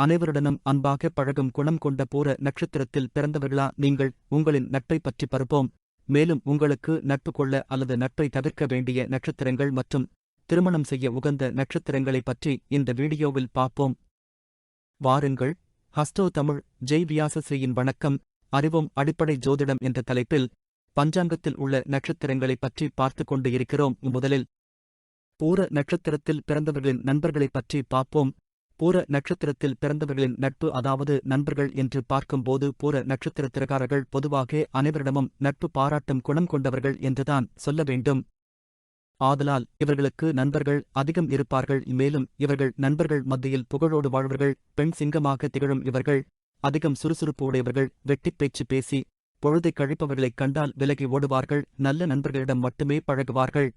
அனைவருடனும் அன்பாக பழகும் குணம் கொண்ட பூர நட்சத்திரத்தில் பிறந்தவர்களா நீங்கள் உங்களின் நட்பை பற்றி பருப்போம். மேலும் உங்களுக்கு நட்பு கொள்ள அல்லது நட்பை தவிர்க்க வேண்டிய நட்சத்திரங்கள் மற்றும் திருமணம் செய்ய உகந்த நட்சத்திரங்களை பற்றி இந்த வீடியோவில் பார்ப்போம். வாருங்கள் ஹஸ்டோ தமிழ் ஜெய் வியாசஸ்ரீயின் வணக்கம். அறிவோம் அடிப்படை ஜோதிடம் என்ற தலைப்பில் பஞ்சாங்கத்தில் உள்ள நட்சத்திரங்களைப் பற்றி பார்த்து கொண்டு இருக்கிறோம். முதலில் பூர நட்சத்திரத்தில் பிறந்தவர்களின் நண்பர்களைப் பற்றி பார்ப்போம். பூர நட்சத்திரத்தில் பிறந்தவர்களின் நட்பு அதாவது நண்பர்கள் என்று பார்க்கும்போது பூர நட்சத்திரத்திரக்காரர்கள் பொதுவாக அனைவரிடமும் நட்பு பாராட்டும் குணம் கொண்டவர்கள் என்றுதான் சொல்ல வேண்டும். ஆதலால் இவர்களுக்கு நண்பர்கள் அதிகம் இருப்பார்கள். மேலும் இவர்கள் நண்பர்கள் மத்தியில் புகழோடு வாழ்வர்கள் பெண் சிங்கமாக திகழும் இவர்கள் அதிகம் சுறுசுறுப்பு உடையவர்கள் வெட்டிப் பேச்சு பேசி பொழுதை கழிப்பவர்களைக் கண்டால் விலகி ஓடுவார்கள் நல்ல நண்பர்களிடம் மட்டுமே பழகுவார்கள்.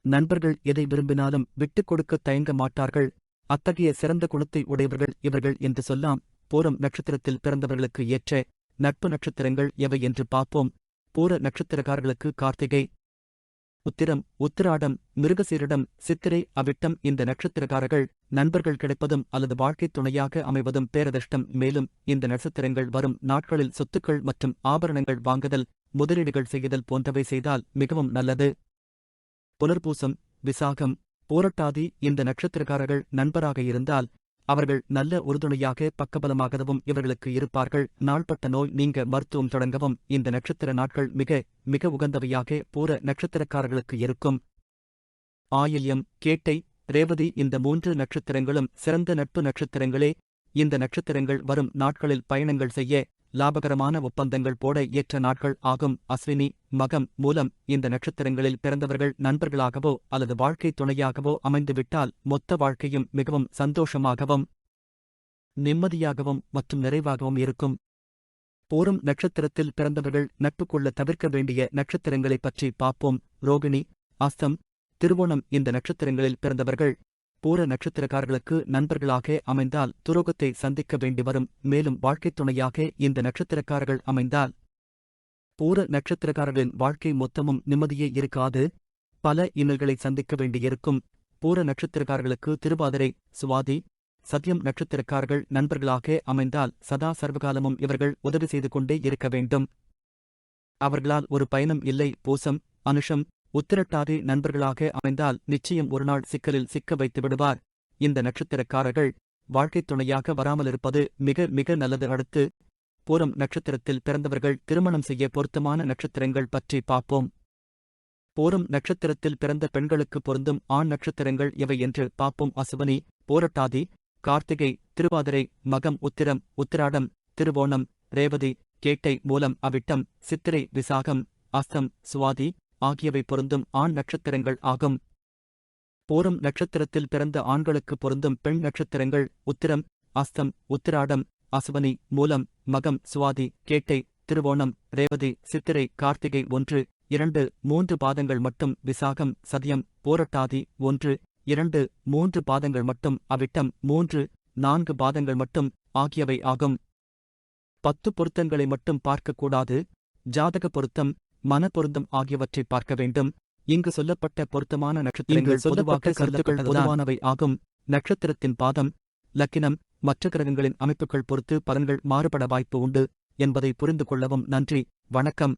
நண்பர்கள் எதை விரும்பினாலும் விட்டுக் கொடுக்க தயங்க மாட்டார்கள். அத்தகைய சிறந்த குணத்தை உடையவர்கள் இவர்கள் என்று சொல்லாம் பூரம் நட்சத்திரத்தில் பிறந்தவர்களுக்கு ஏற்ற நட்பு நட்சத்திரங்கள் எவை என்று பார்ப்போம். பூர நட்சத்திரக்காரர்களுக்கு கார்த்திகை உத்திரம் உத்திராடம் மிருகசீரிடம் சித்திரை அவிட்டம் இந்த நட்சத்திரக்காரர்கள் நண்பர்கள் கிடைப்பதும் அல்லது வாழ்க்கைத் துணையாக அமைவதும் பேரதிர்ஷ்டம். மேலும் இந்த நட்சத்திரங்கள் வரும் நாட்களில் சொத்துக்கள் மற்றும் ஆபரணங்கள் வாங்குதல் முதலீடுகள் செய்தல் போன்றவை செய்தால் மிகவும் நல்லது. புனர்பூசம் விசாகம் போரட்டாதி இந்த நட்சத்திரக்காரர்கள் நண்பராக இருந்தால் அவர்கள் நல்ல உறுதுணையாக பக்கபலமாகவும் இவர்களுக்கு இருப்பார்கள். நாள்பட்ட நோய் நீங்க மருத்துவம் தொடங்கவும் இந்த நட்சத்திர நாட்கள் மிக மிக உகந்தவையாக பூர நட்சத்திரக்காரர்களுக்கு இருக்கும். ஆயில்யம் கேட்டை ரேவதி இந்த மூன்று நட்சத்திரங்களும் சிறந்த நட்பு நட்சத்திரங்களே. இந்த நட்சத்திரங்கள் வரும் நாட்களில் பயணங்கள் செய்ய லாபகரமான ஒப்பந்தங்கள் போட ஏற்ற நாட்கள் ஆகும். அஸ்வினி மகம் மூலம் இந்த நட்சத்திரங்களில் பிறந்தவர்கள் நண்பர்களாகவோ அல்லது வாழ்க்கை துணையாகவோ அமைந்துவிட்டால் மொத்த வாழ்க்கையும் மிகவும் சந்தோஷமாகவும் நிம்மதியாகவும் மற்றும் நிறைவாகவும் இருக்கும். போரும் நட்சத்திரத்தில் பிறந்தவர்கள் நட்பு கொள்ள தவிர்க்க வேண்டிய நட்சத்திரங்களைப் பற்றி பார்ப்போம். ரோகிணி அஸ்தம் திருவோணம் இந்த நட்சத்திரங்களில் பிறந்தவர்கள் பூர நட்சத்திரக்காரர்களுக்கு நண்பர்களாக அமைந்தால் துரோகத்தை சந்திக்க வேண்டி வரும். மேலும் வாழ்க்கைத் துணையாக இந்த நட்சத்திரக்காரர்கள் அமைந்தால் பூர நட்சத்திரக்காரர்களின் வாழ்க்கை மொத்தமும் நிம்மதியே இருக்காது. பல இன்னல்களை சந்திக்க வேண்டியிருக்கும். பூர நட்சத்திரக்காரர்களுக்கு திருவாதிரை சுவாதி சத்யம் நட்சத்திரக்காரர்கள் நண்பர்களாக அமைந்தால் சதா சர்வகாலமும் இவர்கள் உதவி செய்து கொண்டே இருக்க வேண்டும். அவர்களால் ஒரு பயணம் இல்லை பூசம் அனுஷம் உத்திரட்டாதி நண்பர்களாக அமைந்தால் நிச்சயம் ஒருநாள் சிக்கலில் சிக்க வைத்து விடுவார். இந்த நட்சத்திரக்காரர்கள் வாழ்க்கைத் துணையாக வராமலிருப்பது மிக மிக நல்லது. அடுத்து பூரம் நட்சத்திரத்தில் பிறந்தவர்கள் திருமணம் செய்ய பொருத்தமான நட்சத்திரங்கள் பற்றி பார்ப்போம். பூரம் நட்சத்திரத்தில் பிறந்த பெண்களுக்கு பொருந்தும் ஆண் நட்சத்திரங்கள் எவை என்று பார்ப்போம். அசுவனி போரட்டாதி கார்த்திகை திருவாதிரை மகம் உத்திரம் உத்திராடம் திருவோணம் ரேவதி கேட்டை மூலம் அவிட்டம் சித்திரை விசாகம் அஸ்தம் சுவாதி ஆகியவை பொருந்தும் ஆண் நட்சத்திரங்கள் ஆகும். போரம் நட்சத்திரத்தில் பிறந்த ஆண்களுக்கு பொருந்தும் பெண் நட்சத்திரங்கள் உத்திரம் அஸ்தம் உத்திராடம் அசுவனி மூலம் மகம் சுவாதி கேட்டை திருவோணம் ரேவதி சித்திரை கார்த்திகை ஒன்று இரண்டு மூன்று பாதங்கள் மட்டும் விசாகம் சதியம் போரட்டாதி ஒன்று இரண்டு மூன்று பாதங்கள் மட்டும் அவிட்டம் மூன்று நான்கு பாதங்கள் மட்டும் ஆகியவை ஆகும். பத்து பொருத்தங்களை மட்டும் பார்க்கக்கூடாது ஜாதக பொருத்தம் மன பொருத்தம் ஆகியவற்றை பார்க்க வேண்டும். இங்கு சொல்லப்பட்ட பொருத்தமான நட்சத்திரங்கள் பொதுவாக கருத்துக்கள் பொதுவானவை ஆகும். நட்சத்திரத்தின் பாதம் லக்கினம் மற்ற கிரகங்களின் அமைப்புகள் பொறுத்து பலன்கள் மாறுபட வாய்ப்பு உண்டு என்பதை புரிந்து கொள்ளவும் நன்றி. வணக்கம்.